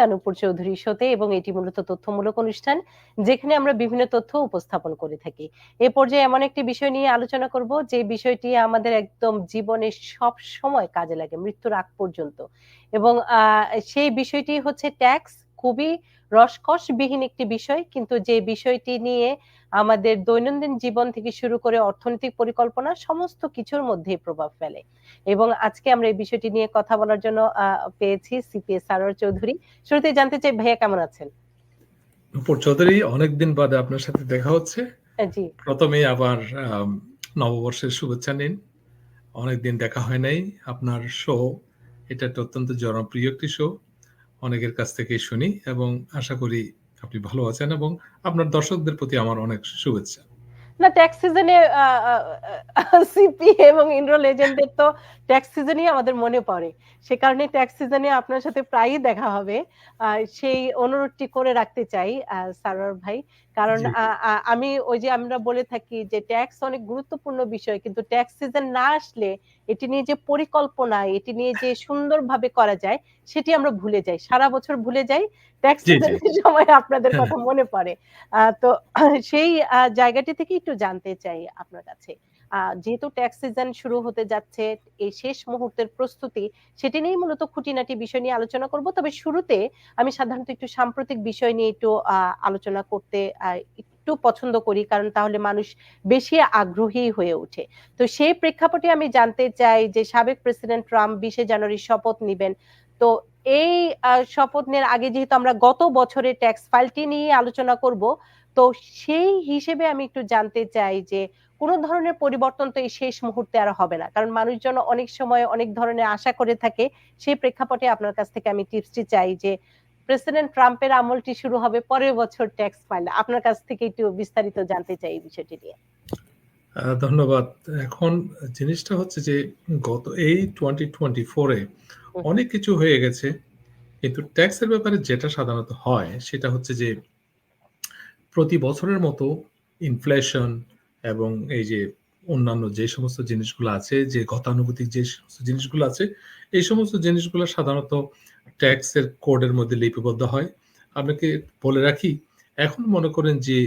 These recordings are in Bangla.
অনুপুর চৌধুরী শোতে এবং এটি মূলত তথ্যমূলক অনুষ্ঠান, যেখানে আমরা বিভিন্ন তথ্য উপস্থাপন করে থাকি। এ পর্যায়ে এমন একটি বিষয় নিয়ে আলোচনা করব, যে বিষয়টি আমাদের একদম জীবনে সব সময় কাজে লাগে, মৃত্যুর আগ পর্যন্ত। এবং সেই বিষয়টি হচ্ছে ট্যাক্স খুবই রসকস বিহীন একটি বিষয় কিন্তু যে বিষয়টি নিয়ে আমাদের দৈনন্দিন জীবন থেকে শুরু করে অর্থনৈতিক পরিকল্পনা সমস্ত কিছুর মধ্যে প্রভাব ফেলে। এবং আজকে আমরা এই বিষয়টি নিয়ে কথা বলার জন্য পেয়েছি সিপিএস সারোয়ার চৌধুরী। শুরুতে জানতে চাই ভাইয়া কেমন আছেন? চৌধুরী অনেকদিন বাদে আপনার সাথে দেখা হচ্ছে। জি। প্রথমে আবার নববর্ষের শুভেচ্ছা নিন। অনেকদিন দেখা হয় নাই। আপনার শো এটা একটা অত্যন্ত জনপ্রিয় একটি শো অনেকের কাছ থেকে শুনি এবং আশা করি আপনি ভালো আছেন এবং আপনার দর্শকদের প্রতি আমার অনেক শুভেচ্ছা। না ট্যাক্স সিজনে সিপি এবং ইন্দ্র লেজেন্ডের তো ট্যাক্স সিজনই আমাদের মনে পড়ে। সে কারণে ট্যাক্স সিজনে আপনার সাথে প্রায়ই দেখা হবে। সেই অনুরোধটি করে রাখতে চাই সারোয়ার ভাই। কারণ আমি ওই যে আমরা বলে থাকি যে ট্যাক্স অনেক গুরুত্বপূর্ণ বিষয় কিন্তু ট্যাক্স সিজন না আসলে এটি নিয়ে যে পরিকল্পনা এটি নিয়ে যে সুন্দরভাবে করা যায় সেটি আমরা ভুলে যাই। সারা বছর ভুলে যাই ট্যাক্স সিজনের সময় আপনাদের কথা মনে পড়ে। তো সেই জায়গাটি থেকে একটু জানতে চাই আপনার কাছে। যেহেতু ট্যাক্স সিজন শুরু হতে যাচ্ছে, এই শেষ মুহূর্তের প্রস্তুতি, সেটি নিয়ে মূলত খুঁটিনাটি বিষয় নিয়ে আলোচনা করব। তবে শুরুতে আমি সাধারণত একটু সাম্প্রতিক বিষয় নিয়ে একটু আলোচনা করতে একটু পছন্দ করি, কারণ তাহলে মানুষ বেশি আগ্রহী হয়ে ওঠে। তো সেই প্রেক্ষাপটে আমি জানতে চাই যে সাবেক প্রেসিডেন্ট ট্রাম্প বিশে জানুয়ারি শপথ নেবেন। তো এই শপথ নেওয়ার আগে যেহেতু আমরা গত বছরের ট্যাক্স ফাইলটি নিয়ে আলোচনা করব, তো সেই হিসেবে আমি একটু জানতে চাই যে কোনো ধরনের পরিবর্তন তো এই শেষ মুহূর্তে আর হবে না। কারণ মানুষজন অনেক সময় অনেক ধরনের আশা করে থাকে, সেই প্রেক্ষাপটে আপনার কাছ থেকে আমি টিপসটি চাই যে প্রেসিডেন্ট ট্রাম্পের আমলটি শুরু হবে পরের বছর ট্যাক্স ফাইল আপনার কাছ থেকে একটু বিস্তারিত জানতে চাই এই বিষয়টি নিয়ে। ধন্যবাদ। এখন জিনিসটা হচ্ছে যে গত এই টোয়েন্টি টোয়েন্টি ফোরে অনেক কিছু হয়ে গেছে, কিন্তু ট্যাক্সের ব্যাপারে যেটা সাধারণত হয় সেটা হচ্ছে যে, প্রতি বছরের মতো ইনফ্লেশন এবং এই যে অন্যান্য যে সমস্ত জিনিসগুলো আছে, যে গতানুগতিক যে সমস্ত জিনিসগুলো আছে, এই সমস্ত জিনিসগুলো সাধারণত ট্যাক্সের কোডের মধ্যে লিপিবদ্ধ হয়। আপনাকে বলে রাখি, এখন মনে করেন যে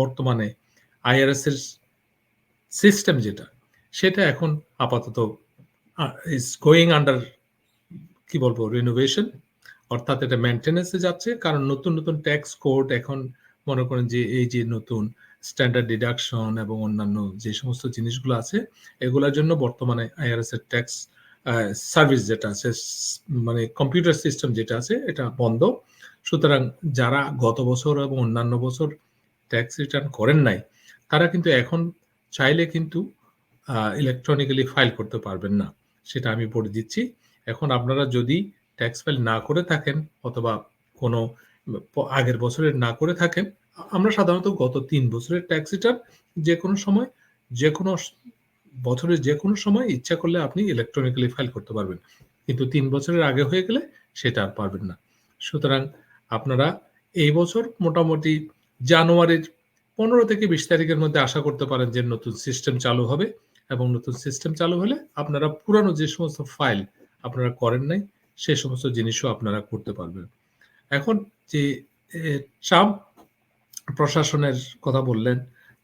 বর্তমানে আইআরএস এর সিস্টেম যেটা, সেটা এখন আপাতত ইজ গোয়িং আন্ডার কি বলব রিনোভেশন অর্থাৎ এটা মেনটেন্যান্সে যাচ্ছে, কারণ নতুন নতুন ট্যাক্স কোড এখন মনে করেন যে এই যে নতুন স্ট্যান্ডার্ড ডিডাকশন এবং অন্যান্য যে সমস্ত জিনিসগুলো আছে, এগুলোর জন্য বর্তমানে আইআরএস এর ট্যাক্স সার্ভিস যেটা আছে মানে কম্পিউটার সিস্টেম যেটা আছে, এটা বন্ধ। সুতরাং যারা গত বছর এবং অন্যান্য বছর ট্যাক্স রিটার্ন করেন নাই, তারা কিন্তু এখন চাইলে কিন্তু ইলেকট্রনিক্যালি ফাইল করতে পারবেন না। সেটা আমি বলে দিচ্ছি। এখন আপনারা যদি ট্যাক্স ফাইল না করে থাকেন অথবা কোনো আগের বছরের না করে থাকেন, আমরা সাধারণত গত তিন বছরের ট্যাক্স রিটার্ন যে কোনো সময়, যে কোনো বছরের যে কোনো সময় ইচ্ছা করলে আপনি ইলেকট্রনিক্যালি ফাইল করতে পারবেন। কিন্তু তিন বছরের আগে হয়ে গেলে সেটা আর পারবেন না। সুতরাং আপনারা এই বছর মোটামুটি জানুয়ারির পনেরো থেকে বিশ তারিখের মধ্যে আশা করতে পারেন যে নতুন সিস্টেম চালু হবে এবং নতুন সিস্টেম চালু হলে আপনারা পুরানো যে সমস্ত ফাইল আপনারা করেন নাই, সে সমস্ত জিনিসও আপনারা করতে পারবেন। এখন যে ট্রাম্প প্রশাসনের কথা বললেন,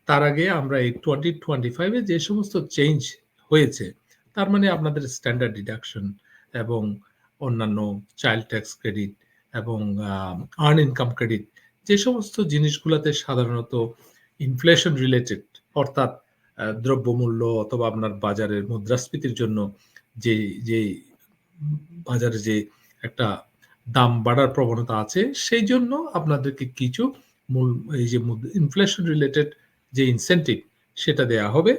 তার আগে আমরা এই টোয়েন্টি টোয়েন্টি ফাইভে যে সমস্ত চেঞ্জ হয়েছে, তার মানে আপনাদের স্ট্যান্ডার্ড ডিডাকশন এবং অন্যান্য চাইল্ড ট্যাক্স ক্রেডিট এবং আর্ন ইনকাম ক্রেডিট যে সমস্ত জিনিসগুলোতে সাধারণত ইনফ্লেশন রিলেটেড অর্থাৎ দ্রব্যমূল্য অথবা আপনার বাজারের মুদ্রাস্ফীতির জন্য যে যে বাজারে যে একটা দাম বাড়ার প্রবণতা আছে, সেই জন্য আপনাদেরকে কিছু মূল, এই যে ইনফ্লেশন রিলেটেড যে ইনসেন্টিভ সেটা দেয়া হবে।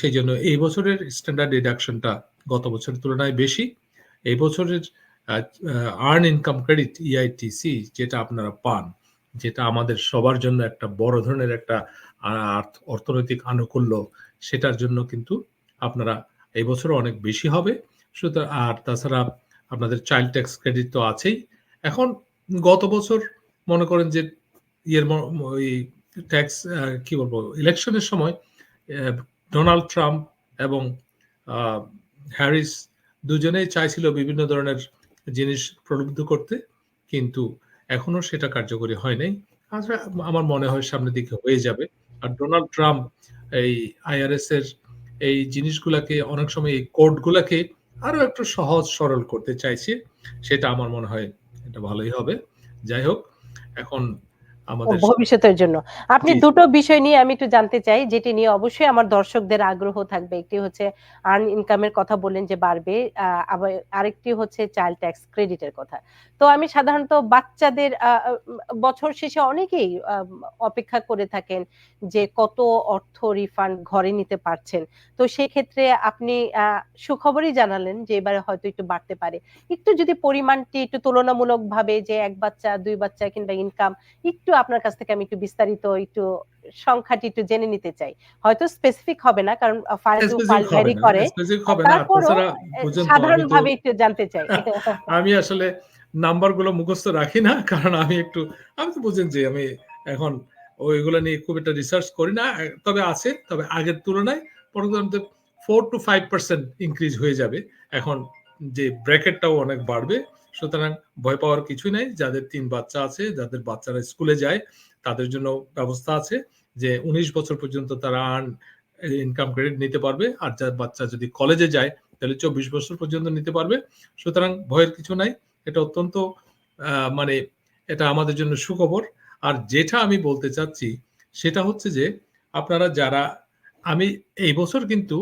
সেই জন্য এই বছরের স্ট্যান্ডার্ড ডিডাকশনটা গত বছরের তুলনায় বেশি। এই বছরের আর্ন ইনকাম ক্রেডিট ইআইটিসি যেটা আপনারা পান, যেটা আমাদের সবার জন্য একটা বড় ধরনের একটা অর্থনৈতিক আনুকূল্য, সেটার জন্য কিন্তু আপনারা এই বছর অনেক বেশি হবে। সুতরাং আর তাছাড়া আপনাদের চাইল্ড ট্যাক্স ক্রেডিট তো আছেই এখন গত বছর মনে করেন যে ইয়ের ওই ট্যাক্স কি বলব ইলেকশনের সময় ডোনাল্ড ট্রাম্প এবং হ্যারিস দুজনেই চাইছিল বিভিন্ন ধরনের জিনিস প্রলুব্ধ করতে, কিন্তু এখনও সেটা কার্যকরী হয় নাই। আচ্ছা আমার মনে হয় সামনের দিকে হয়ে যাবে। আর ডোনাল্ড ট্রাম্প এই আইআরএস এর এই জিনিসগুলাকে অনেক সময় এই কোড গুলাকে আরও একটু সহজ সরল করতে চাইছি, সেটা আমার মনে হয় এটা ভালোই হবে। যাই হোক, এখন আমাদের ভবিষ্যতের জন্য। আপনি। দুটো বিষয় নিয়ে আমি একটু জানতে চাই, যেটি নিয়ে অবশ্যই আমার দর্শকদের আগ্রহ থাকবে। একটি হচ্ছে আর্ন ইনকাম এর কথা বললেন যে বাড়বে। আরেকটি হচ্ছে চাইল্ড ট্যাক্স ক্রেডিট এর কথা। তো আমি সাধারণত বাচ্চাদের বছর শেষে অনেকেই অপেক্ষা করে থাকেন যে কত অর্থ রিফান্ড ঘরে নিতে পারছেন। তো সেক্ষেত্রে আপনি আ সুখবরই জানালেন যে এবারে হয়তো একটু বাড়তে পারে। একটু যদি পরিমাণটি একটু তুলনামূলকভাবে যে এক বাচ্চা, দুই বাচ্চা কিংবা ইনকাম একটু আপনার কাছ থেকে আমি একটু বিস্তারিত একটু সংখ্যাটি একটু জেনে নিতে চাই। হয়তো স্পেসিফিক হবে না কারণ a file to file specific হবে ভ্যারি করে। তারপরও সাধারণভাবে একটু জানতে চাই। আমি আসলে নাম্বারগুলো মুখস্থ রাখি না। কারণ আমি একটু আমি তো বুঝেন যে আমি এখন ওইগুলো নিয়ে খুব একটা রিসার্চ করি না। তবে আছে। তবে আগের তুলনায় পরবর্তীতে 4 to 5% ইনক্রিজ হয়ে যাবে। এখন যে ব্র্যাকেটটাও অনেক বাড়বে। সুতরাং ভয় পাওয়ার কিছুই নাই। যাদের তিন বাচ্চা আছে, যাদের বাচ্চারা স্কুলে যায় তাদের জন্য ব্যবস্থা আছে যে ১৯ বছর পর্যন্ত তারা আর্ন ইনকাম ক্রেডিট নিতে পারবে। আর যার বাচ্চা যদি কলেজে যায় তাহলে ২৪ বছর পর্যন্ত নিতে পারবে। সুতরাং ভয়ের কিছু নাই। এটা অত্যন্ত মানে এটা আমাদের জন্য সুখবর। আর যেটা আমি বলতে চাচ্ছি সেটা হচ্ছে যে আপনারা যারা আমি এই বছর কিন্তু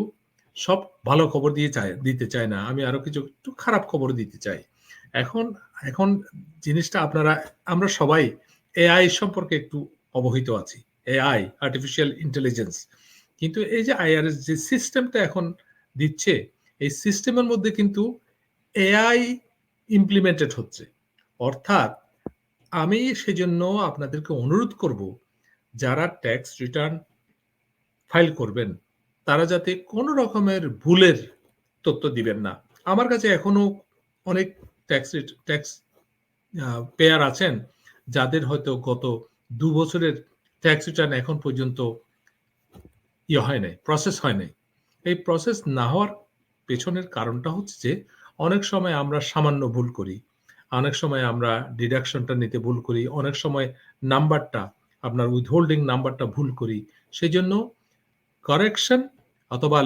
সব ভালো খবর দিয়ে চাই দিতে চাই না। আমি আরও কিছু একটু খারাপ খবর দিতে চাই। এখন এখন জিনিসটা আপনারা আমরা সবাই এআই সম্পর্কে একটু অবহিত আছি। AI artificial intelligence. কিন্তু এই যে আইআরএস যে সিস্টেমটা এখন দিচ্ছে, এই সিস্টেমের মধ্যে কিন্তু এআই ইমপ্লিমেন্টেড হচ্ছে। অর্থাৎ আমি সেজন্য আপনাদেরকে অনুরোধ করব যারা ট্যাক্স রিটার্ন ফাইল করবেন তারা যাতে কোন রকমের ভুলের তথ্য দিবেন না। আমার কাছে এখনও অনেক ট্যাক্স ট্যাক্স পেয়ার আছেন যাদের হয়তো গত দু বছরের ট্যাক্স রিটার্ন এখন পর্যন্ত ইয়ে হয় নাই, প্রসেস হয় নাই। এই প্রসেস না হওয়ার পেছনের কারণটা হচ্ছে যে অনেক সময় আমরা সামান্য ভুল করি। অনেক সময় আমরা ডিডাকশনটা নিতে ভুল করি। অনেক সময় নাম্বারটা আপনার উইথহোল্ডিং নাম্বারটা ভুল করি। সেই জন্য কারেকশন অথবা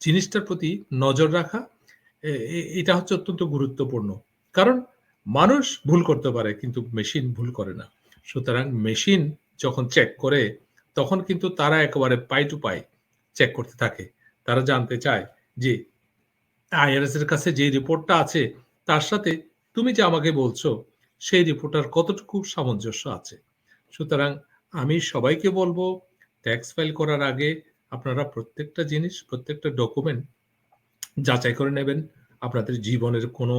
জিনিসটার প্রতি নজর রাখা এটা হচ্ছে অত্যন্ত গুরুত্বপূর্ণ। কারণ মানুষ ভুল করতে পারে কিন্তু মেশিন ভুল করে না। সুতরাং মেশিন যখন চেক করে তখন কিন্তু তারা একেবারে পাই টু পাই চেক করতে থাকে। তারা জানতে চায় যে আইআরএস এর কাছে যে রিপোর্টটা আছে তার সাথে তুমি যে আমাকে বলছো সেই রিপোর্টার কতটুকু সামঞ্জস্য আছে। সুতরাং আমি সবাইকে বলব ট্যাক্স ফাইল করার আগে আপনারা প্রত্যেকটা জিনিস, প্রত্যেকটা ডকুমেন্ট যাচাই করে নেবেন। আপনাদের জীবনের কোনো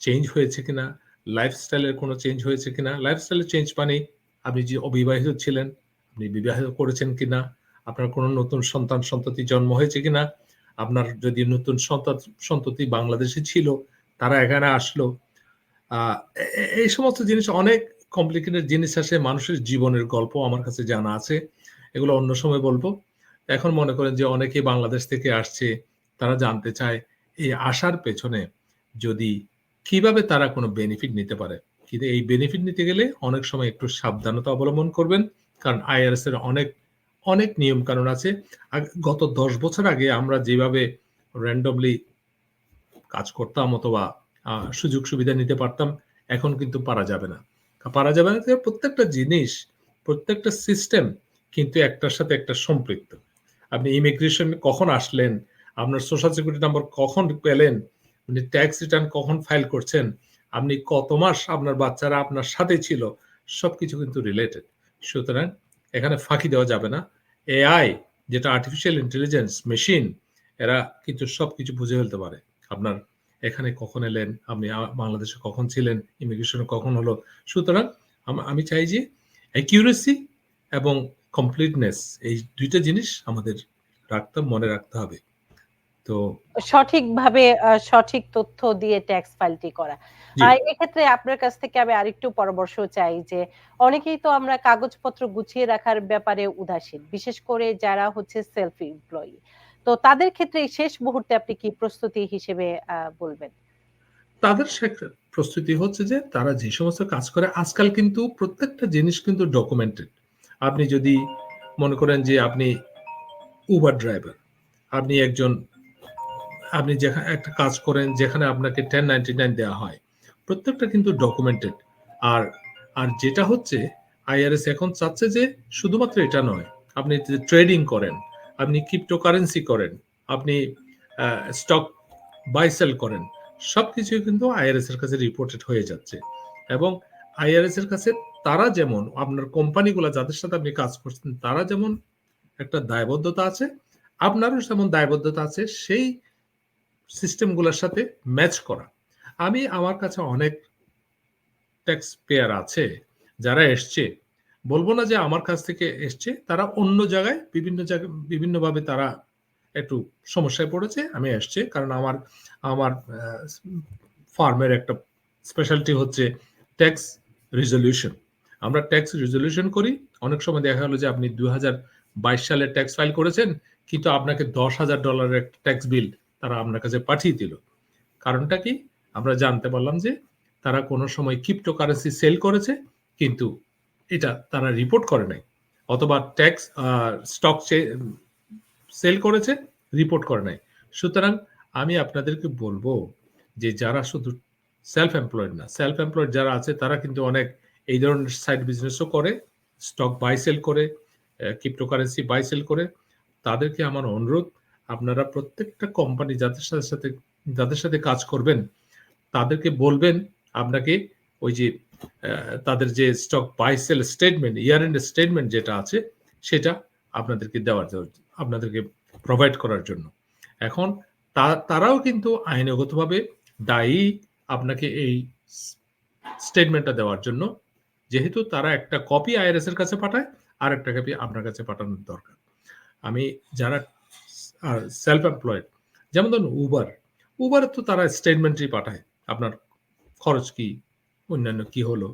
চেঞ্জ হয়েছে কিনা, লাইফস্টাইল এর কোনো চেঞ্জ হয়েছে কিনা। লাইফস্টাইলের চেঞ্জ মানে আপনি যে অবিবাহিত ছিলেন, আপনি বিবাহিত করেছেন কিনা, আপনার কোনো নতুন সন্তান সন্ততি জন্ম হয়েছে কিনা, আপনার যদি নতুন সন্তান সন্ততি বাংলাদেশে ছিল তারা এখানে আসলো। এই সমস্ত জিনিস অনেক কমপ্লিকেটেড জিনিস আসে। মানুষের জীবনের গল্প আমার কাছে জানা আছে। এগুলো অন্য সময় বলব এখন মনে করেন যে অনেকে বাংলাদেশ থেকে আসছে। তারা জানতে চায় এই আসার পেছনে যদি কীভাবে তারা কোনো বেনিফিট নিতে পারে। কিন্তু এই বেনিফিট নিতে গেলে অনেক সময় একটু সাবধানতা অবলম্বন করবেন। কারণ আইআরএস এর অনেক, অনেক নিয়ম-কানুন আছে। আগ গত ১০ বছর আগে আমরা যেভাবে randomly কাজ করতাম অথবা সুযোগ-সুবিধা নিতে পারতাম, এখন কিন্তু পারা যাবে না। পারা যাবে না প্রত্যেকটা জিনিস, প্রত্যেকটা সিস্টেম কিন্তু একটার সাথে একটা সম্পৃক্ত। আপনি ইমিগ্রেশন কখন আসলেন, আপনার সোশ্যাল সিকিউরিটি নাম্বার কখন পেলেন, আপনি ট্যাক্স রিটার্ন কখন ফাইল করছেন, আপনি কত মাস আপনার বাচ্চারা আপনার সাথে ছিল, সব কিছু কিন্তু রিলেটেড। সুতরাং এখানে ফাঁকি দেওয়া যাবে না। এআই যেটা আর্টিফিশিয়াল ইন্টেলিজেন্স মেশিন এরা কিন্তু সব কিছু বুঝে ফেলতে পারে। আপনার এখানে কখন এলেন, আপনি বাংলাদেশে কখন ছিলেন, ইমিগ্রেশন কখন হলো। সুতরাং আম চাই যে অ্যাকিউরেসি এবং কমপ্লিটনেস এই দুইটা জিনিস আমাদের রাখতে মনে রাখতে হবে। তো সঠিকভাবে সঠিক তথ্য দিয়ে ট্যাক্স ফাইলটি করা। এক্ষেত্রে আপনার কাছ থেকে আমি আরেকটু পরামর্শ চাই যে অনেকেই তো আমরা কাগজপত্র গুছিয়ে রাখার ব্যাপারে উদাসীন। বিশেষ করে যারা হচ্ছে সেলফ এমপ্লয়ি। তো তাদের ক্ষেত্রে শেষ মুহূর্তে আপনি কি প্রস্তুতি হিসেবে বলবেন? তাদের প্রস্তুতি হচ্ছে যে তারা যে সমস্ত কাজ করে আজকাল কিন্তু প্রত্যেকটা জিনিস কিন্তু ডকুমেন্টেড আপনি যদি মনে করেন যে আপনি উবার ড্রাইভার আপনি একজন আপনি যেখানে একটা কাজ করেন যেখানে আপনাকে টেন নাইনটি নাইন দেওয়া হয়। প্রত্যেকটা কিন্তু ডকুমেন্টেড আর আর যেটা হচ্ছে আইআরএস এখন চাচ্ছে যে শুধুমাত্র এটা নয়, আপনি ট্রেডিং করেন, আপনি ক্রিপ্টোকারেন্সি করেন, আপনি স্টক বাই সেল করেন, সবকিছু কিন্তু আইআরএস এর কাছে রিপোর্টেড হয়ে যাচ্ছে। এবং আইআরএস এর কাছে তারা যেমন, আপনার কোম্পানিগুলো যাদের সাথে আপনি কাজ করছেন, তারা যেমন একটা দায়বদ্ধতা আছে, আপনারও যেমন দায়বদ্ধতা আছে, সেই সিস্টেমগুলোর সাথে ম্যাচ করা। আমি আমার কাছে অনেক ট্যাক্স পেয়ার আছে যারা এসছে। বলব না যে আমার কাছ থেকে এসছে, তারা অন্য জায়গায় বিভিন্ন জায়গায় বিভিন্নভাবে তারা একটু সমস্যায় পড়েছে, আমি এসছে। কারণ আমার আমার ফার্মের একটা স্পেশালিটি হচ্ছে ট্যাক্স রিজলিউশন আমরা ট্যাক্স রিজলিউশন করি। অনেক সময় দেখা গেলো যে আপনি বাইশ সালের ট্যাক্স ফাইল করেছেন, কিন্তু আপনাকে দশ হাজার ডলারের একটা ট্যাক্স বিল তারা আপনার কাছে পাঠিয়ে দিল। কারণটা কি? আমরা জানতে পারলাম যে তারা কোনো সময় ক্রিপ্টোকারেন্সি সেল করেছে, কিন্তু এটা তারা রিপোর্ট করে নাই। অথবা ট্যাক্স স্টক সেল করেছে রিপোর্ট করে নাই। সুতরাং আমি আপনাদেরকে বলব যে যারা শুধু সেলফ এমপ্লয়েড না সেলফ এমপ্লয়েড যারা আছে, তারা কিন্তু অনেক এই ধরনের সাইড বিজনেসও করে স্টক বাই সেল করে ক্রিপ্টোকারেন্সি বাই সেল করে। তাদেরকে আমার অনুরোধ আপনারা প্রত্যেকটা কোম্পানি যাদের সাথে সাথে, যাদের সাথে কাজ করবেন, তাদেরকে বলবেন আপনাকে ওই যে তাদের যে stock buy sell statement year end statement যেটা আছে, সেটা আপনাদেরকে দেওয়ার আপনাদেরকে প্রোভাইড করার জন্য। এখন তারাও কিন্তু আইনগতভাবে দায়ী আপনাকে এই স্টেটমেন্টটা দেওয়ার জন্য। যেহেতু তারা একটা কপি আইআরএস এর কাছে পাঠায় আর একটা কপি আপনার কাছে পাঠানোর দরকার। আমি যারা সেলফ এমপ্লয়েড যেমন ধরুন উবার উবার তো তারা স্টেটমেন্টই পাঠায় আপনার খরচ কি, অন্যান্য কি হলো।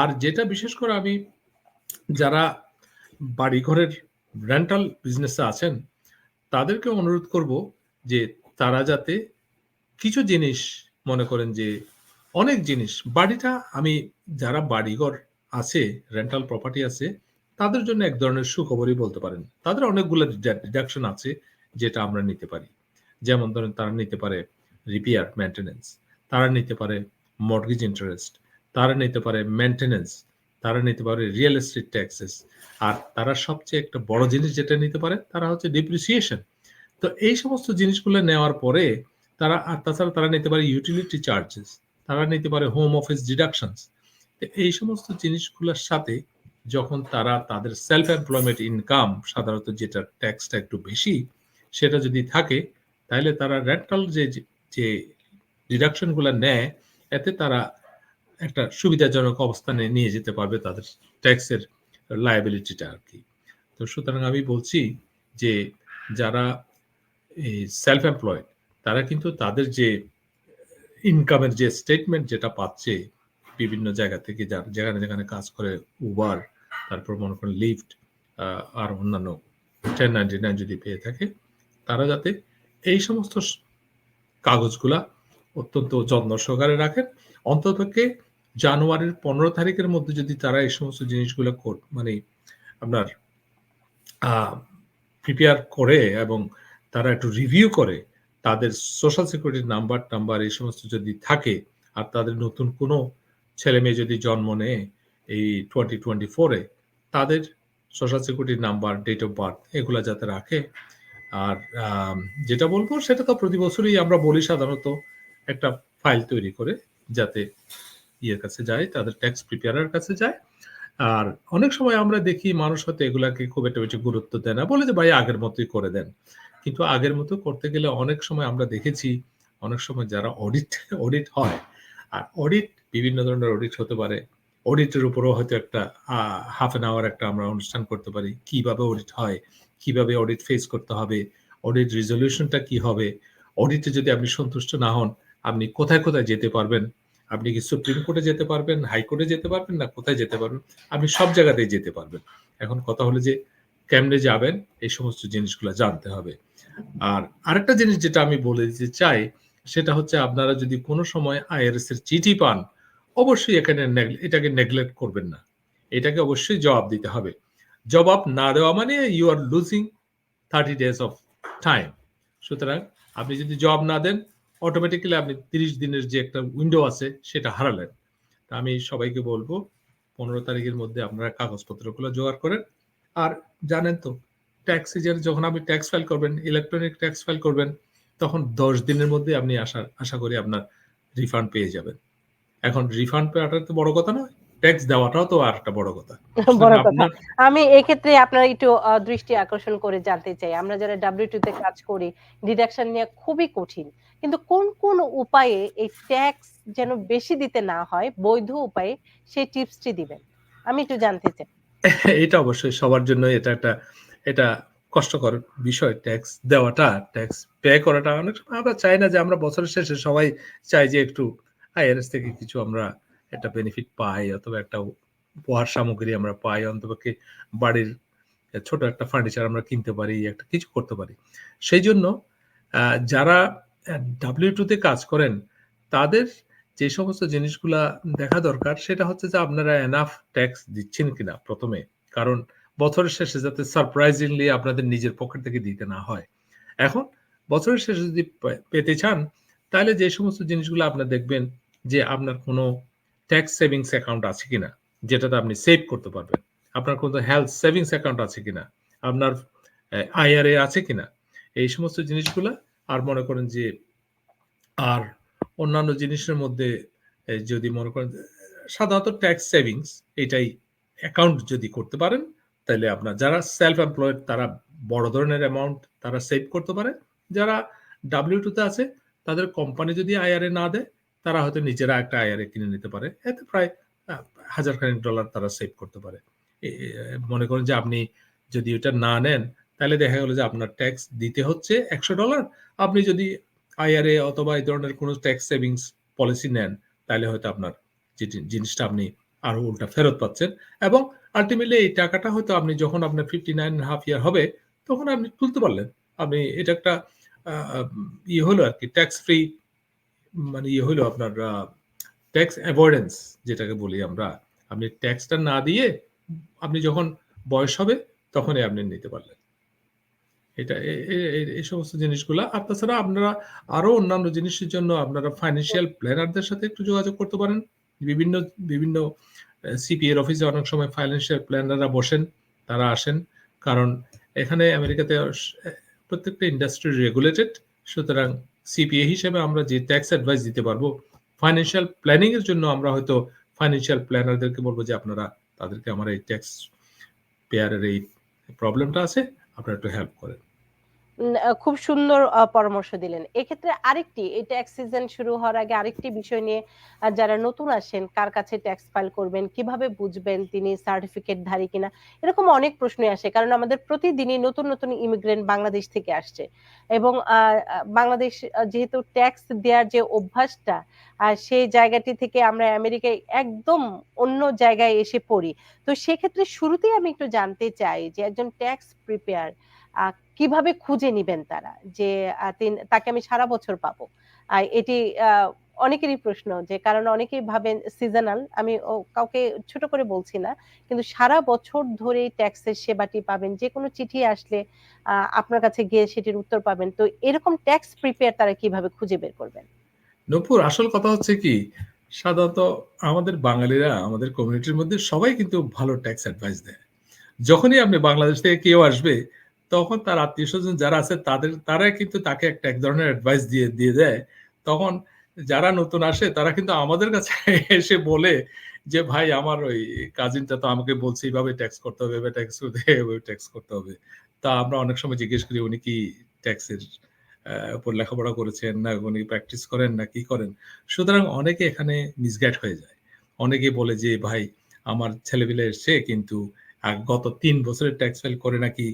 আর যেটা বিশেষ করে আমি যারা বাড়িঘরের রেন্টাল বিজনেসে আছেন, তাদেরকে অনুরোধ করব যে তারা যাতে কিছু জিনিস মনে করেন যে অনেক জিনিস, বাড়িটা আমি যারা বাড়িঘর আছে রেন্টাল প্রপার্টি আছে, তাদের জন্য এক ধরনের সুখবরই বলতে পারেন। তাদের অনেকগুলো ডিডাকশন আছে যেটা আমরা নিতে পারি। যেমন ধরেন তারা নিতে পারে রিপেয়ার মেনটেনেন্স তারা নিতে পারে মর্গেজ ইন্টারেস্ট তারা নিতে পারে মেনটেনেন্স তারা নিতে পারে রিয়েল এস্টেট ট্যাক্সেস আর তারা সবচেয়ে একটা বড় জিনিস যেটা নিতে পারে তারা হচ্ছে ডিপ্রিসিয়েশন তো এই সমস্ত জিনিসগুলো নেওয়ার পরে তারা, আর তাছাড়া তারা নিতে পারে ইউটিলিটি চার্জেস তারা নিতে পারে হোম অফিস ডিডাকশনস এই সমস্ত জিনিসগুলোর সাথে যখন তারা তাদের সেলফ এমপ্লয়মেন্ট ইনকাম সাধারণত যেটা ট্যাক্সটা একটু বেশি সেটা যদি থাকে তাহলে তারা রেন্টাল যে যে ডিডাকশনগুলো নেয়, এতে তারা একটা সুবিধাজনক অবস্থানে নিয়ে যেতে পারবে তাদের ট্যাক্সের লায়াবিলিটিটা আর কি তো সুতরাং আমি বলছি যে, যারা এই সেলফ এমপ্লয়েড তারা কিন্তু তাদের যে ইনকামের যে স্টেটমেন্ট যেটা পাচ্ছে বিভিন্ন জায়গা থেকে যেখানে যেখানে কাজ করে উবার তারপর মনে করেন লিফট আর অন্যান্য টেন নাইনটি নাইন যদি পেয়ে থাকে তারা যাতে এই সমস্ত কাগজগুলা অত্যন্ত যত্ন সহকারে রাখেন। অন্ততপক্ষে জানুয়ারির পনেরো তারিখের মধ্যে যদি তারা এই সমস্ত জিনিসগুলো মানে আপনার প্রিপেয়ার করে এবং তারা একটু রিভিউ করে, তাদের সোশ্যাল সিকিউরিটি নাম্বার টাম্বার এই সমস্ত যদি থাকে, আর তাদের নতুন কোনো ছেলে মেয়ে যদি জন্ম নেয় এই টোয়েন্টি টোয়েন্টি ফোরে তাদের social security number date of birth এগুলো যাতে রাখে আর যেটা বলব সেটা তো প্রতি বছরই আমরা বলি সাধারণত একটা ফাইল তৈরি করে যাতে ইয়ের কাছে যায়, তাদের ট্যাক্স প্রিপেয়ারের কাছে যায়। আর অনেক সময় আমরা দেখি মানুষ হয়তো এগুলাকে খুব একটা বেশি গুরুত্ব দেয় না, বলে যে ভাই আগের মতোই করে দেন। কিন্তু আগের মতো করতে গেলে অনেক সময় আমরা দেখেছি, অনেক সময় যারা অডিট অডিট হয়, আর অডিট বিভিন্ন ধরনের অডিট হতে পারে। অডিটের উপরেও হয়তো একটা হাফ এন আওয়ার একটা আমরা অনুষ্ঠান করতে পারি, কীভাবে অডিট হয় কীভাবে অডিট ফেস করতে হবে অডিট রিজলিউশনটা কি হবে অডিটে যদি আপনি সন্তুষ্ট না হন, আপনি কোথায় কোথায় যেতে পারবেন? আপনি কি সুপ্রিম কোর্টে যেতে পারবেন হাইকোর্টে যেতে পারবেন, না কোথায় যেতে পারবেন? আপনি সব জায়গাতেই যেতে পারবেন। এখন কথা হলো যে, কেমনে যাবেন? এই সমস্ত জিনিসগুলো জানতে হবে। আর আরেকটা জিনিস যেটা আমি বলে দিতে চাই, সেটা হচ্ছে আপনারা যদি কোনো সময় আইআরএস এর চিঠি পান, অবশ্যই এখানে এটাকে নেগলেক্ট করবেন না। এটাকে অবশ্যই জবাব দিতে হবে। জবাব না দেওয়া মানে you are losing thirty days of time সুতরাং আপনি যদি জবাব না দেন অটোমেটিক্যালি আপনি তিরিশ দিনের যে একটা উইন্ডো আছে, সেটা হারালেন। তা আমি সবাইকে বলব, পনেরো তারিখের মধ্যে আপনারা কাগজপত্রগুলো জোগাড় করেন। আর জানেন তো ট্যাক্স যখন আপনি ট্যাক্স ফাইল করবেন ইলেকট্রনিক ট্যাক্স ফাইল করবেন, তখন দশ দিনের মধ্যে আপনি আশা আশা করি আপনার রিফান্ড পেয়ে যাবেন। এখন রিফান্ড পাওয়াটা তো বড় কথা নয়। ট্যাক্স দেওয়াটাও তো একটা বড় কথা। বড় আমি এক্ষেত্রে আপনার একটু দৃষ্টি আকর্ষণ করে জানতে চাই। আমরা যারা ডাব্লিউ তে কাজ করি ডিডাকশন নিয়ে খুবই কঠিন। কিন্তু কোন কোন উপায়ে এই ট্যাক্স যেন বেশি দিতে না হয় বৈধ উপায়ে সেই টিপসটি দিবেন? আমি একটু জানতে চাই। এটা অবশ্যই সবার জন্য এটা একটা এটা কষ্টকর বিষয় ট্যাক্স দেওয়াটা ট্যাক্স পে করাটা। অনেক সময় আমরা চাই না যে আমরা বছরের শেষে সবাই চাই যে একটু আইআরএস থেকে কিছু আমরা একটা বেনিফিট পাই অথবা একটা উপহার সামগ্রী আমরা পাই, অন্তপক্ষে বাড়ির ছোট একটা ফার্নিচার আমরা কিনতে পারি, একটা কিছু করতে পারি। সেই জন্য যারা ডাব্লিউ টুতে কাজ করেন, তাদের যে সমস্ত জিনিসগুলা দেখা দরকার, সেটা হচ্ছে যে আপনারা এনাফ ট্যাক্স দিচ্ছেন কিনা প্রথমে। কারণ বছরের শেষে যাতে সারপ্রাইজিংলি আপনাদের নিজের পকেট থেকে দিতে না হয়। এখন, বছরের শেষে যদি পেতে চান, তাহলে যে সমস্ত জিনিসগুলো আপনার দেখবেন যে আপনার কোনো ট্যাক্স সেভিংস অ্যাকাউন্ট আছে কিনা, যেটাতে আপনি সেভ করতে পারবেন। আপনার কোনো হেলথ সেভিংস অ্যাকাউন্ট আছে কিনা, আপনার আইআরএ আছে কিনা, এই সমস্ত জিনিসগুলো, আর মনে করেন যে, আর অন্যান্য জিনিসের মধ্যে যদি মনে করেন, সাধারণত ট্যাক্স সেভিংস এটাই অ্যাকাউন্ট যদি করতে পারেন, তাহলে আপনার যারা সেলফ এমপ্লয়েড তারা বড় ধরনের অ্যামাউন্ট তারা সেভ করতে পারে। যারা ডাব্লিউ টুতে আছে, তাদের কোম্পানি যদি আইআরএ না দেয় তারা হয়তো নিজেরা একটা আইআরএ কিনে নিতে পারে। এতে প্রায় হাজার খানিক ডলার তারা সেভ করতে পারে। মনে করেন যে আপনি যদি এটা না নেন, তাহলে দেখা গেলো যে আপনার ট্যাক্স দিতে হচ্ছে একশো ডলার। আপনি যদি আইআরএ অথবা এই ধরনের কোনো ট্যাক্স সেভিংস পলিসি নেন, তাহলে হয়তো আপনার জিনিসটা আপনি আরও উল্টা ফেরত পাচ্ছেন। এবং আলটিমেটলি এই টাকাটা হয়তো আপনি যখন আপনার ফিফটি নাইন হাফ ইয়ার হবে, তখন আপনি তুলতে পারলেন। আপনি এটা একটা ইয়ে হলো আর কি ট্যাক্স ফ্রি মানে ইয়ে হলো আপনার ট্যাক্স অ্যাভয়েডেন্স যেটাকে বলি আমরা, আপনি ট্যাক্সটা না দিয়ে আপনি যখন বয়স হবে তখনই আপনি নিতে পারলেন। এটা এই সমস্ত জিনিসগুলো। আর তাছাড়া আপনারা আরও অন্যান্য জিনিসের জন্য আপনারা ফাইন্যান্সিয়াল প্ল্যানারদের সাথে একটু যোগাযোগ করতে পারেন। বিভিন্ন বিভিন্ন সিপিএর অফিসে অনেক সময় ফাইন্যান্সিয়াল প্ল্যানাররা বসেন, তারা আসেন। কারণ এখানে আমেরিকাতে প্রত্যেকটা ইন্ডাস্ট্রি রেগুলেটেড সুতরাং সিপিএ হিসেবে আমরা যে ট্যাক্স অ্যাডভাইস দিতে পারব ফাইন্যান্সিয়াল প্ল্যানিং এর জন্য আমরা হয়তো ফাইন্যান্সিয়াল প্ল্যানারদেরকে বলব যে আপনারা তাদেরকে আমার এই ট্যাক্স পেয়ারের এই প্রবলেমটা আছে, আপনারা একটু হেল্প করেন। খুব সুন্দর পরামর্শ দিলেন। এক্ষেত্রে আরেকটি, এই ট্যাক্স সিজন শুরু হওয়ার আগে আরেকটি বিষয় নিয়ে যারা নতুন আসেন, কার কাছে ট্যাক্স ফাইল করবেন, কীভাবে বুঝবেন তিনি সার্টিফিকেট ধারী কিনা, এরকম অনেক প্রশ্ন আসে, কারণ আমাদের প্রতিদিনই নতুন নতুন ইমিগ্রেন্ট বাংলাদেশ থেকে আসছে। এবং বাংলাদেশ যেহেতু ট্যাক্স দেওয়ার যে অভ্যাসটা সেই জায়গাটি থেকে আমরা আমেরিকায় একদম অন্য জায়গায় এসে পড়ি। তো সেক্ষেত্রে শুরুতেই আমি একটু জানতে চাই যে একজন ট্যাক্স প্রিপেয়ার কীভাবে খুঁজে নিবেন তারা? যে তাকে আমি সারা বছর পাবো। এটি অনেকেরই প্রশ্ন যে, কারণ অনেকেই ভাবেন সিজনাল আমি কাউকে ছোট করে বলছি না, কিন্তু সারা বছর ধরে ট্যাক্সের সেবাটি পাবেন যে কোনো চিঠি আসলে আপনার কাছে গিয়ে সেটির উত্তর পাবেন। তো এরকম ট্যাক্স প্রিপেয়ার তারা কীভাবে খুঁজে বের করবেন? নূপুর, আসল কথা হচ্ছে কি, সাধারণত আমাদের বাঙালিরা, আমাদের কমিউনিটির মধ্যে সবাই কিন্তু ভালো ট্যাক্স অ্যাডভাইস দেয়। যখনই আপনি বাংলাদেশ থেকে কেউ আসবে তখন তার আত্মীয় স্বজন যারা আছে তাদের তারা কিন্তু তাকে একটা এক ধরনের অ্যাডভাইস দিয়ে দিয়ে দেয়। তখন যারা নতুন আসে তারা কিন্তু আমাদের কাছে এসে বলে যে, ভাই, আমার ওই কাজিনটা তো আমাকে বলছে এইভাবে ট্যাক্স করতে হবে এভাবে ট্যাক্স করতে হবে এভাবে ট্যাক্স করতে হবে। তা আমরা অনেক সময় জিজ্ঞেস করি, উনি কি ট্যাক্সের উপর লেখাপড়া করেছেন না, উনি প্র্যাকটিস করেন না, কি করেন? সুতরাং অনেকে এখানে মিসগাইড হয়ে যায়। অনেকে বলে যে, ভাই, আমার ছেলেপিলে এসছে কিন্তু গত তিন বছরের ট্যাক্স ফাইল করে নাকি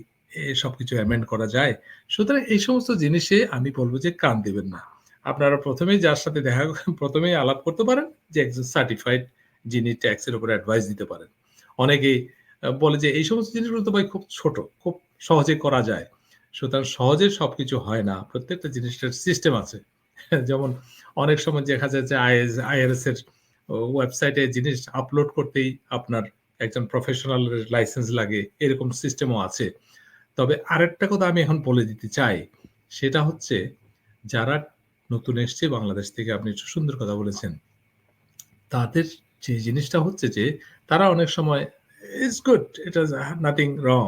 সবকিছু অ্যামেন্ড করা যায়। সুতরাং এই সমস্ত জিনিসে আমি বলব যে কান দেবেন না। আপনারা প্রথমেই যার সাথে দেখা প্রথমেই আলাপ করতে পারেন যে একজন সার্টিফাইড যিনি ট্যাক্সের উপর অ্যাডভাইস দিতে পারেন। অনেকেই বলে যে এই সমস্ত জিনিসগুলো তো ভাই খুব ছোট, খুব সহজে করা যায়। সুতরাং সহজে সবকিছু হয় না। প্রত্যেকটা জিনিসটার সিস্টেম আছে। যেমন অনেক সময় দেখা যায় যে আইএস আইআরএস এর ওয়েবসাইটে জিনিস আপলোড করতেই আপনার একজন প্রফেশনাল লাইসেন্স লাগে। এরকম সিস্টেমও আছে। তবে আরেকটা কথা আমি এখন বলে দিতে চাই, সেটা হচ্ছে যারা নতুন এসছে বাংলাদেশ থেকে, আপনি সুন্দর কথা বলেছেন। তাদের যে জিনিসটা হচ্ছে যে, তারা অনেক সময় ইটস গুড এটা নাথিং রং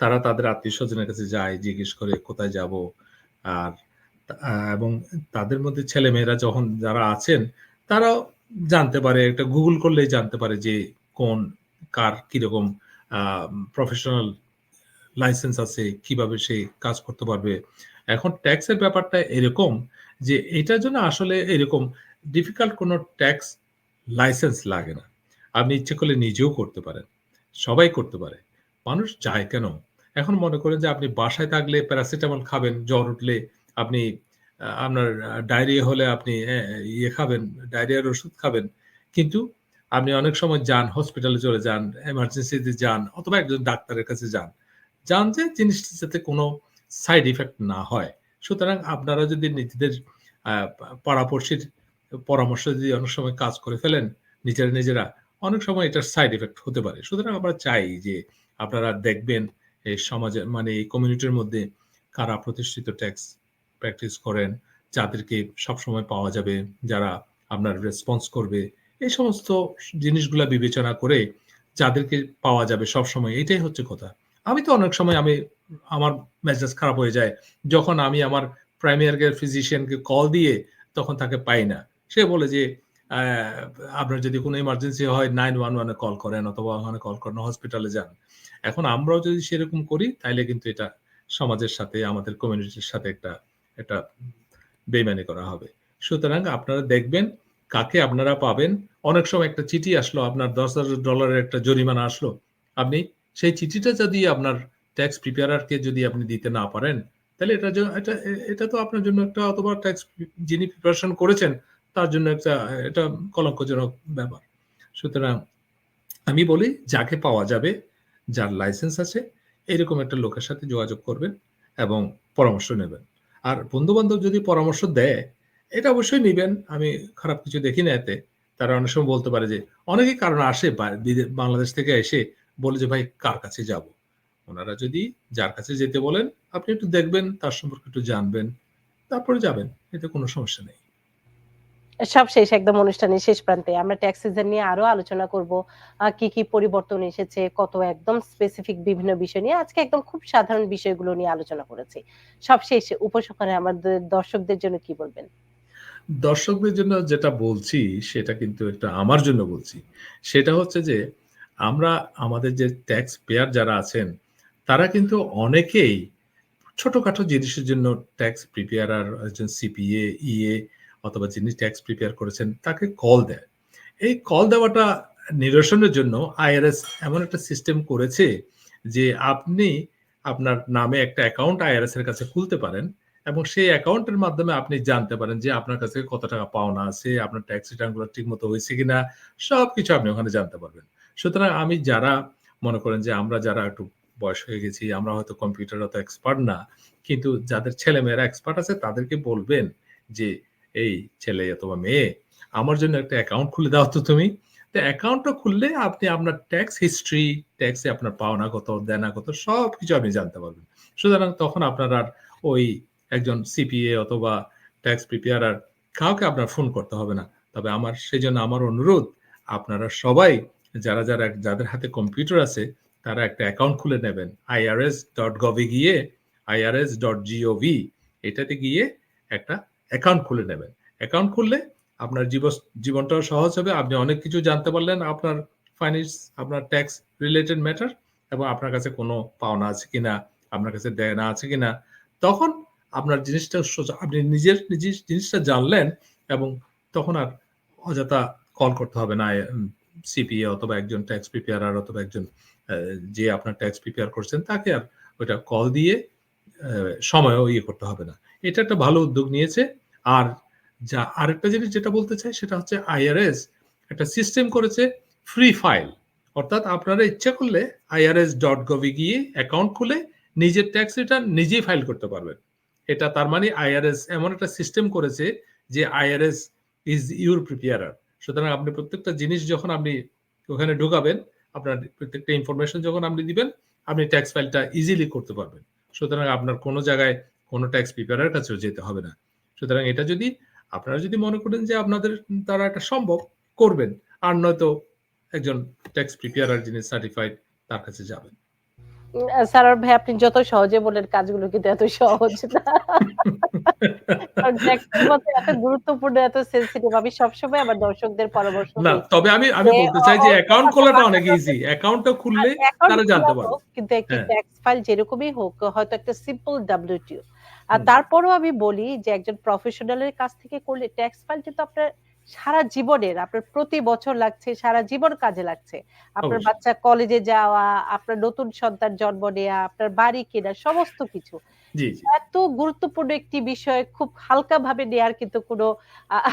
তারা তাদের আত্মীয় স্বজনের কাছে যায়, জিজ্ঞেস করে, কোথায় যাব? আর এবং তাদের মধ্যে ছেলে মেয়েরা যখন যারা আছেন, তারাও জানতে পারে, একটা গুগল করলেই জানতে পারে যে কোন, কার কীরকম প্রফেশনাল লাইসেন্স আছে, কীভাবে সে কাজ করতে পারবে। এখন ট্যাক্সের ব্যাপারটা এরকম যে এটার জন্য আসলে এরকম ডিফিকাল্ট কোনো ট্যাক্স লাইসেন্স লাগে না। আপনি ইচ্ছে করলে নিজেও করতে পারেন, সবাই করতে পারে, মানুষ যায় কেন? এখন মনে করেন যে আপনি বাসায় থাকলে প্যারাসিটামল খাবেন, জ্বর উঠলে আপনি আপনার ডায়রিয়া হলে আপনি ইয়ে খাবেন ডায়রিয়ার ওষুধ খাবেন। কিন্তু আপনি অনেক সময় যান হসপিটালে চলে যান এমার্জেন্সিতে যান, অথবা একজন ডাক্তারের কাছে যান। যান যে জিনিসটি যাতে কোনো সাইড ইফেক্ট না হয়। সুতরাং আপনারা যদি নিজেদের পাড়াপড়শির পরামর্শ যদি অনেক সময় কাজ করে ফেলেন, নিজেরা নিজেরা, অনেক সময় এটার সাইড এফেক্ট হতে পারে। সুতরাং আমরা চাই যে আপনারা দেখবেন এই সমাজের মানে এই কমিউনিটির মধ্যে কারা প্রতিষ্ঠিত ট্যাক্স প্র্যাকটিস করেন, যাদেরকে সবসময় পাওয়া যাবে, যারা আপনার রেসপন্স করবে, এই সমস্ত জিনিসগুলা বিবেচনা করে যাদেরকে পাওয়া যাবে সব সময় এটাই হচ্ছে কথা। আমি তো অনেক সময় আমি, আমার মেজাজ খারাপ হয়ে যায়। যখন আমি আমার প্রাইমারি কেয়ার ফিজিশিয়ানকে কল দিয়ে তখন তাকে পাই না। সে বলে যে আপনার যদি কোনো ইমার্জেন্সি হয় নাইন ওয়ান ওয়ানে কল করেন অথবা ওখানে কল করেন হসপিটালে যান। এখন আমরাও যদি সেরকম করি, তাইলে কিন্তু এটা সমাজের সাথে, আমাদের কমিউনিটির সাথে একটা একটা বেইমানি করা হবে। সুতরাং আপনারা দেখবেন কাকে আপনারা পাবেন। অনেক সময় একটা চিঠি আসলো, আপনার দশ হাজার ডলারের একটা জরিমানা আসলো। আপনি সেই চিঠিটা যদি আপনার ট্যাক্স প্রিপেয়ারকে যদি আপনি দিতে না পারেন, তাহলে এটা এটা এটা তো আপনার জন্য একটা অথবা ট্যাক্স যিনি প্রিপারেশন করেছেন, তার জন্য একটা, এটা কলঙ্কজনক ব্যাপার। সুতরাং আমি বলি, যাকে পাওয়া যাবে, যার লাইসেন্স আছে, এরকম একটা লোকের সাথে যোগাযোগ করবেন এবং পরামর্শ নেবেন। আর বন্ধু বান্ধব যদি পরামর্শ দেয়, এটা অবশ্যই নেবেন। আমি খারাপ কিছু দেখি না এতে। তারা অনেক সময় বলতে পারে যে, অনেকেই কারণ আসে বাংলাদেশ থেকে এসে বলে যে ভাই কার কাছে যাব? ওনারা যদি যার কাছে যেতে বলেন আপনি একটু দেখবেন তার সম্পর্কে একটু জানবেন তারপরে যাবেন এতে কোনো সমস্যা নেই। সব শেষ একদম অনুষ্ঠানের শেষ প্রান্তে। আমরা ট্যাক্স সিজন নিয়ে আরও আলোচনা করব কি কি পরিবর্তন এসেছে কত একদম স্পেসিফিক বিভিন্ন বিষয় নিয়ে। আজকে একদম খুব সাধারণ বিষয়গুলো নিয়ে আলোচনা করেছি। সব শেষে উপসংহারে আমাদের দর্শকদের জন্য কি বলবেন? দর্শকদের জন্য যেটা বলছি সেটা কিন্তু একটা আমার জন্য বলছি। সেটা হচ্ছে যে আমরা আমাদের যে ট্যাক্স পেয়ার যারা আছেন, তারা কিন্তু অনেকেই ছোটখাটো জিনিসের জন্য ট্যাক্স প্রিপেয়ার আর একজন সিপিএ ইএ অথবা যিনি ট্যাক্স প্রিপেয়ার করেছেন, তাকে কল দেয়। এই কল দেওয়াটা নিরসনের জন্য আইআরএস এমন একটা সিস্টেম করেছে যে আপনি আপনার নামে একটা অ্যাকাউন্ট আইআরএস এর কাছে খুলতে পারেন এবং সেই অ্যাকাউন্টের মাধ্যমে আপনি জানতে পারেন যে আপনার কাছে কত টাকা পাওনা আছে, আপনার ট্যাক্স রিটার্নগুলো ঠিক মতো হয়েছে কিনা সব কিছু আপনি ওখানে জানতে পারবেন। সুতরাং আমি যারা মনে করেন যে আমরা যারা একটু বয়স হয়ে গেছি, আমরা হয়তো কম্পিউটার অত এক্সপার্ট না, কিন্তু যাদের ছেলে মেয়েরা এক্সপার্ট আছে তাদেরকে বলবেন যে, এই ছেলে অথবা মেয়ে, আমার জন্য একটা অ্যাকাউন্ট খুলে দাও তো তুমি। তো অ্যাকাউন্টটা খুললে আপনি আপনার ট্যাক্স হিস্ট্রি ট্যাক্সে আপনার পাওনা কত দেনা কত সব কিছু আপনি জানতে পারবেন। সুতরাং তখন আপনার আর ওই একজন সিপিএ অথবা ট্যাক্স প্রিপেয়ারার কাউকে আপনার ফোন করতে হবে না। তবে আমার সেই জন্য আমার অনুরোধ, আপনারা সবাই যারা যারা যাদের হাতে কম্পিউটার আছে, তারা একটা অ্যাকাউন্ট খুলে নেবেন। আইআরএস ডট গভে গিয়ে আইআরএস ডট জিওভি এটাতে গিয়ে একটা অ্যাকাউন্ট খুলে নেবেন। অ্যাকাউন্ট খুললে আপনার জীবন জীবনটাও সহজ হবে, আপনি অনেক কিছু জানতে পারলেন, আপনার ফাইন্যান্স আপনার ট্যাক্স রিলেটেড ম্যাটার এবং আপনার কাছে কোনো পাওনা আছে কিনা, আপনার কাছে দেনা আছে কিনা, তখন আপনার জিনিসটা আপনি নিজের নিজের জিনিসটা জানলেন, এবং তখন আর অযথা কল করতে হবে না সিপিএ অথবা একজন ট্যাক্স প্রিপেয়ারার অথবা একজন যে আপনার ট্যাক্স প্রিপেয়ার করছেন, তাকে আর ওইটা কল দিয়ে সময়ও ইয়ে করতে হবে না। এটা একটা ভালো উদ্যোগ নিয়েছে। আর যা আরেকটা জিনিস যেটা বলতে চাই, সেটা হচ্ছে আইআরএস একটা সিস্টেম করেছে ফ্রি ফাইল অর্থাৎ আপনারা ইচ্ছা করলে আইআরএস ডট গভে গিয়ে অ্যাকাউন্ট খুলে নিজের ট্যাক্স রিটার্ন নিজেই ফাইল করতে পারবেন। এটা তার মানে আইআরএস এমন একটা সিস্টেম করেছে যে আইআরএস ইজ ইউর প্রিপেয়ারার সুতরাং আপনি প্রত্যেকটা জিনিস যখন আপনি ওখানে ঢুকাবেন, আপনার প্রত্যেকটা ইনফরমেশন যখন আপনি দিবেন, আপনি ট্যাক্স ফাইলটা ইজিলি করতে পারবেন। সুতরাং আপনার কোনো জায়গায় কোনো ট্যাক্স প্রিপেয়ারের কাছেও যেতে হবে না। সুতরাং এটা যদি আপনারা যদি মনে করেন যে আপনাদের দ্বারা এটা সম্ভব, করবেন। আর নয়তো একজন ট্যাক্স প্রিপেয়ারার যিনি সার্টিফাইড তার কাছে যাবেন। সারার ভাই আপনি যত সহজে বলেন কাজগুলো কিন্তু এত সহজ না। এত গুরুত্বপূর্ণ এত সেনসিটিভ আমি সবসময় আমার দর্শকদের পরামর্শ না তবে আমি আমি বলতে চাই যে অ্যাকাউন্ট খোলাটা অনেক ইজি অ্যাকাউন্টটা খুললে তারা জানতে পারবে। কিন্তু একটি হ্যাঁ। ট্যাক্স ফাইল যেরকমই হোক হয়তো একটা সিম্পল ডাব্লিউটিও আর। তারপরেও আমি বলি যে একজন প্রফেশনালের কাছ থেকে করলে ট্যাক্স ফাইল কিন্তু আপনার সারা জীবনের আপনার প্রতি বছর লাগছে সারা জীবন কাজে লাগছে। আপনার বাচ্চা কলেজে যাওয়া আপনার নতুন সন্তান জন্ম নেওয়া আপনার বাড়ি কেনা সমস্ত কিছু। এত গুরুত্বপূর্ণ একটি বিষয় খুব হালকা ভাবে নেয়ার কিন্তু কোনো আহ,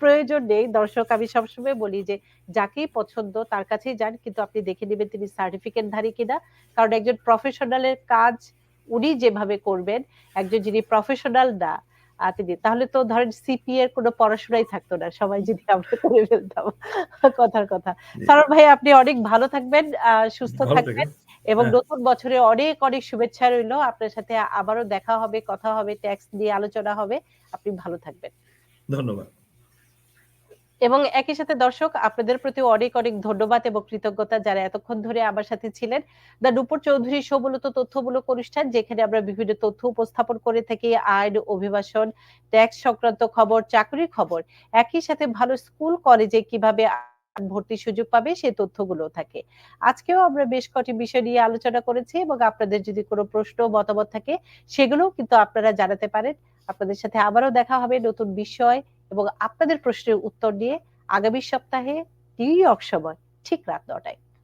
প্রয়োজন নেই। দর্শক আমি সবসময় বলি যে যাকেই পছন্দ তার কাছেই যান কিন্তু আপনি দেখে নেবেন তিনি সার্টিফিকেট ধারী কিনা। কারণ একজন প্রফেশনালের কাজ উনি যেভাবে করবেন একজন যিনি প্রফেশনাল না তাহলে তো ধরেন সিপি এর কোনো পড়াশোনাই থাকতো না। সবাই যদি আমরা করে ফেলতাম কথার কথা। সারণ ভাই আপনি অনেক ভালো থাকবেন আহ, সুস্থ থাকবেন এবং হ্যাঁ। নতুন বছরে অনেক অনেক শুভেচ্ছা রইল। আপনার সাথে আবারও দেখা হবে কথা হবে ট্যাক্স দিয়ে আলোচনা হবে। আপনি ভালো থাকবেন। ধন্যবাদ। এবং একই সাথে দর্শক, আপনাদের প্রতি অনেক অনেক ধন্যবাদ এবং কৃতজ্ঞতা যারা এতক্ষণ ধরে আমার সাথে ছিলেন। দা নুপুর চৌধুরী শো মূলত তথ্যমূলক অনুষ্ঠান, যেখানে আমরা বিভিন্ন তথ্য উপস্থাপন করে থাকি, আইন, অভিবাসন, ট্যাক্স সংক্রান্ত খবর চাকরির খবর। একই সাথে ভালো স্কুল, কলেজে কীভাবে ভর্তি সুযোগ পাবে সেই তথ্যগুলো থাকে। আজকেও আমরা বেশ কটি বিষয় নিয়ে আলোচনা করেছি এবং আপনাদের যদি কোনো প্রশ্ন, মতামত থাকে, সেগুলোও কিন্তু আপনারা জানাতে পারেন। আপনাদের সাথে আবারও দেখা হবে নতুন বিষয় এবং আপনাদের প্রশ্নের উত্তর নিয়ে আগামী সপ্তাহে নিউ ইয়র্ক সময় ঠিক রাত নটায়।